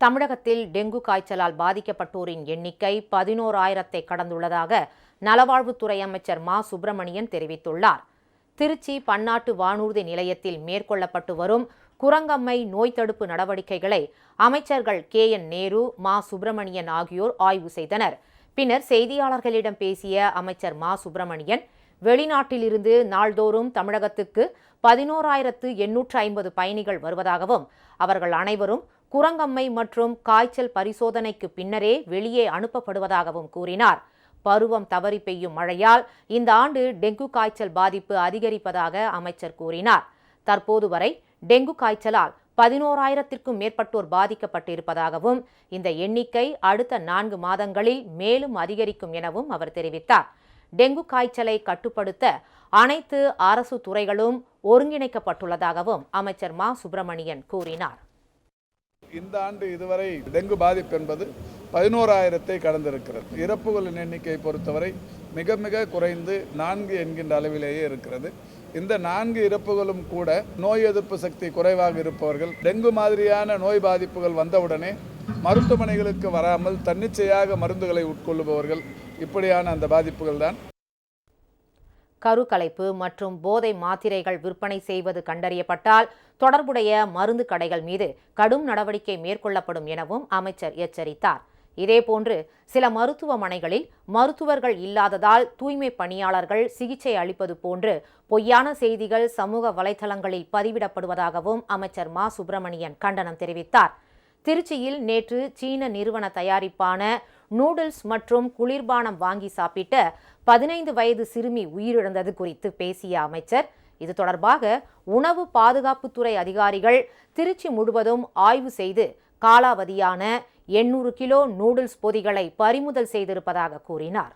தமிழகத்தில் டெங்கு காய்ச்சலால் பாதிக்கப்பட்டோரின் எண்ணிக்கை பதினோராயிரத்தை கடந்துள்ளதாக நலவாழ்வுத்துறை அமைச்சர் மா. சுப்பிரமணியன் தெரிவித்துள்ளார். திருச்சி பன்னாட்டு வானூர்தி நிலையத்தில் மேற்கொள்ளப்பட்டு வரும் குரங்கம்மை நோய் தடுப்பு நடவடிக்கைகளை அமைச்சர்கள் கே. என். நேரு மா. சுப்பிரமணியன் ஆகியோர் ஆய்வு செய்தனர். பின்னர் செய்தியாளர்களிடம் பேசிய அமைச்சர் மா. சுப்பிரமணியன் வெளிநாட்டிலிருந்து நாள்தோறும் தமிழகத்துக்கு பதினோராயிரத்து எண்ணூற்று ஐம்பது பயணிகள் வருவதாகவும் அவர்கள் அனைவரும் குரங்கம்மை மற்றும் காய்ச்சல் பரிசோதனைக்கு பின்னரே வெளியே அனுப்பப்படுவதாகவும் கூறினார். பருவம் தவறி பெய்யும் மழையால் இந்த ஆண்டு டெங்கு காய்ச்சல் பாதிப்பு அதிகரிப்பதாக அமைச்சர் கூறினார். தற்போது வரை டெங்கு காய்ச்சலால் பதினோராயிரத்திற்கும் மேற்பட்டோர் பாதிக்கப்பட்டிருப்பதாகவும் இந்த எண்ணிக்கை அடுத்த நான்கு மாதங்களில் மேலும் அதிகரிக்கும் எனவும் அவர் தெரிவித்தார். டெங்கு காய்ச்சலை கட்டுப்படுத்த அனைத்து அரசு துறைகளும் ஒருங்கிணைக்கப்பட்டுள்ளதாகவும் அமைச்சர் மா. சுப்பிரமணியன் கூறினார். இந்த ஆண்டு இதுவரை டெங்கு பாதிப்பு என்பது பதினோராயிரத்தை கடந்திருக்கிறது. இறப்புகளின் எண்ணிக்கை பொறுத்தவரை மிக மிக குறைந்து நான்கு என்கின்ற அளவிலேயே இருக்கிறது. இந்த நான்கு இறப்புகளும் கூட நோய் எதிர்ப்பு சக்தி குறைவாக இருப்பவர்கள் டெங்கு மாதிரியான நோய் பாதிப்புகள் வந்தவுடனே மருத்துவமனைகளுக்கு வராமல் தன்னிச்சையாக மருந்துகளை உட்கொள்ளுபவர்கள் இப்படியான அந்த பாதிப்புகள் தான் கருக்கலைப்பு மற்றும் போதை மாத்திரைகள் விற்பனை செய்வது கண்டறியப்பட்டால் தொடர்புடைய மருந்து கடைகள் மீது கடும் நடவடிக்கை மேற்கொள்ளப்படும் எனவும் அமைச்சர் எச்சரித்தார். இதேபோன்று சில மருத்துவமனைகளில் மருத்துவர்கள் இல்லாததால் தூய்மை பணியாளர்கள் சிகிச்சை அளிப்பது போன்று பொய்யான செய்திகள் சமூக வலைதளங்களில் பதிவிடப்படுவதாகவும் அமைச்சர் மா. சுப்பிரமணியன் கண்டனம் தெரிவித்தார். திருச்சியில் நேற்று சீன நிறுவன தயாரிப்பான நூடுல்ஸ் மற்றும் குளிர்பானம் வாங்கி சாப்பிட்ட பதினைந்து வயது சிறுமி உயிரிழந்தது குறித்து பேசிய அமைச்சர். இது தொடர்பாக உணவு பாதுகாப்புத்துறை அதிகாரிகள் திருச்சி முழுவதும் ஆய்வு செய்து காலாவதியான எண்ணூறு கிலோ நூடுல்ஸ் பொதிகளை பறிமுதல் செய்திருப்பதாக கூறினார்.